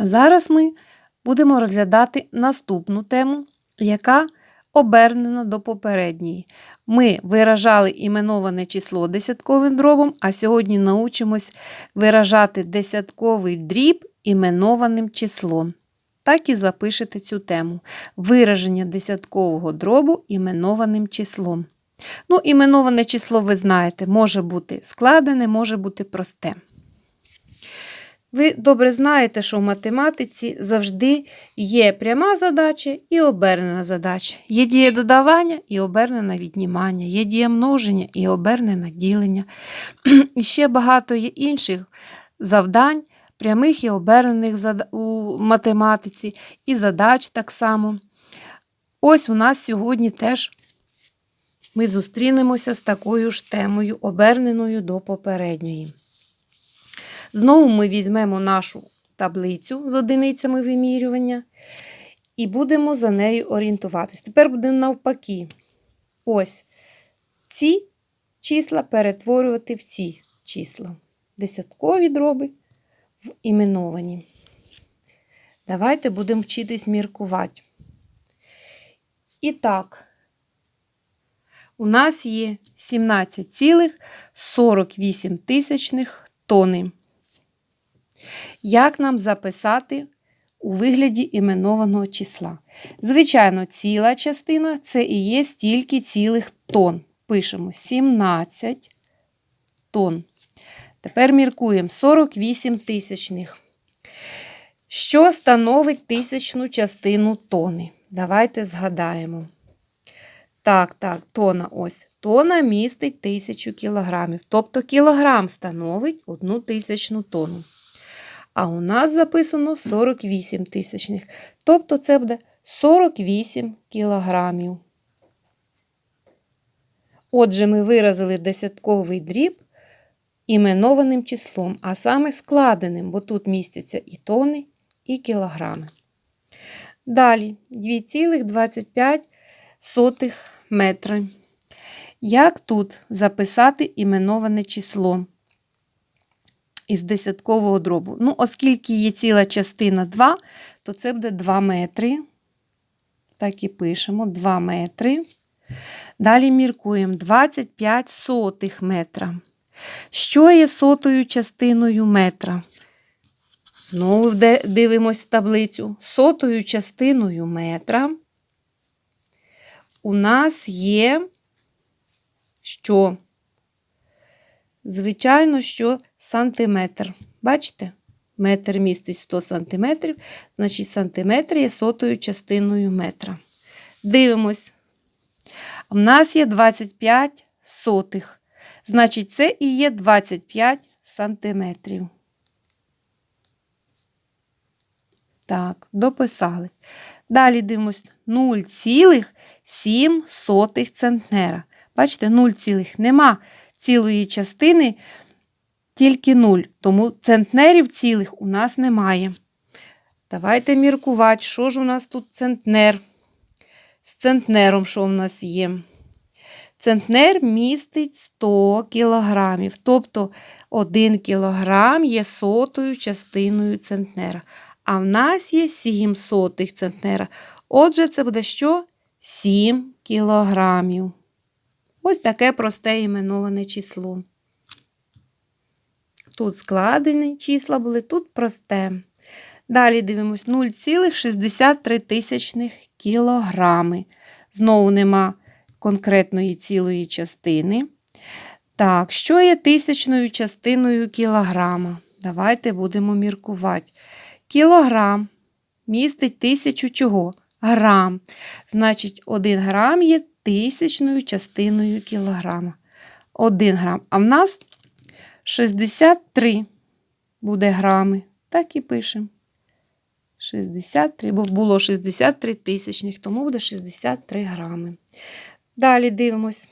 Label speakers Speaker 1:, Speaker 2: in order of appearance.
Speaker 1: А зараз ми будемо розглядати наступну тему, яка обернена до попередньої. Ми виражали іменоване число десятковим дробом, а сьогодні научимось виражати десятковий дріб іменованим числом. Так і запишете цю тему. Вираження десяткового дробу іменованим числом. Ну, іменоване число, ви знаєте, може бути складене, може бути просте. Ви добре знаєте, що в математиці завжди є пряма задача і обернена задача. Є дія додавання і обернена віднімання, є дія множення і обернена ділення. І ще багато є інших завдань, прямих і обернених у математиці, і задач так само. Ось у нас сьогодні теж ми зустрінемося з такою ж темою, оберненою до попередньої. Знову ми візьмемо нашу таблицю з одиницями вимірювання і будемо за нею орієнтуватись. Тепер буде навпаки. Ось ці числа перетворювати в ці числа. Десяткові дроби в іменовані. Давайте будемо вчитись міркувати. І так, у нас є 17,48 тисячних тони. Як нам записати у вигляді іменованого числа? Звичайно, ціла частина це і є стільки цілих тонн. Пишемо 17 тонн. Тепер міркуємо 48 тисячних. Що становить тисячну частину тони? Давайте згадаємо. Так, так, тона ось. Тона містить 1000 кілограмів. Тобто кілограм становить одну тисячну тонну. А у нас записано 48 тисячних. Тобто це буде 48 кілограмів. Отже, ми виразили десятковий дріб іменованим числом, а саме складеним, бо тут містяться і тони, і кілограми. Далі 2,25 метри. Як тут записати іменоване число із десяткового дробу? Ну, оскільки є ціла частина 2, то це буде 2 метри. Так і пишемо 2 метри. Далі міркуємо 25 сотих метра. Що є сотою частиною метра? Знову дивимось таблицю. Сотою частиною метра у нас є що? Звичайно, що сантиметр. Бачите? Метр містить 100 сантиметрів, значить, сантиметр є сотою частиною метра. Дивимось. У нас є 25 сотих. Значить, це і є 25 сантиметрів. Так, дописали. Далі дивимось 0,7 центнера. Бачите, 0, цілих нема цілої частини, тільки 0. Тому центнерів цілих у нас немає. Давайте міркувати, що ж у нас тут центнер. З центнером, що в нас є? Центнер містить 100 кілограмів. Тобто 1 кілограм є сотою частиною центнера. А в нас є 7 сотих центнера. Отже, це буде що? 7 кілограмів. Ось таке просте іменоване число. Тут складені числа були, тут просте. Далі дивимось 0,63 тисячних кілограми. Знову нема конкретної цілої частини. Так, що є тисячною частиною кілограма? Давайте будемо міркувати. Кілограм містить тисячу чого? Грам. Значить, 1 грам є тисячною частиною кілограма. 1 грам. А в нас 63 буде грами. Так і пишемо. 63, бо було 63 тисячних, тому буде 63 грами. Далі дивимось.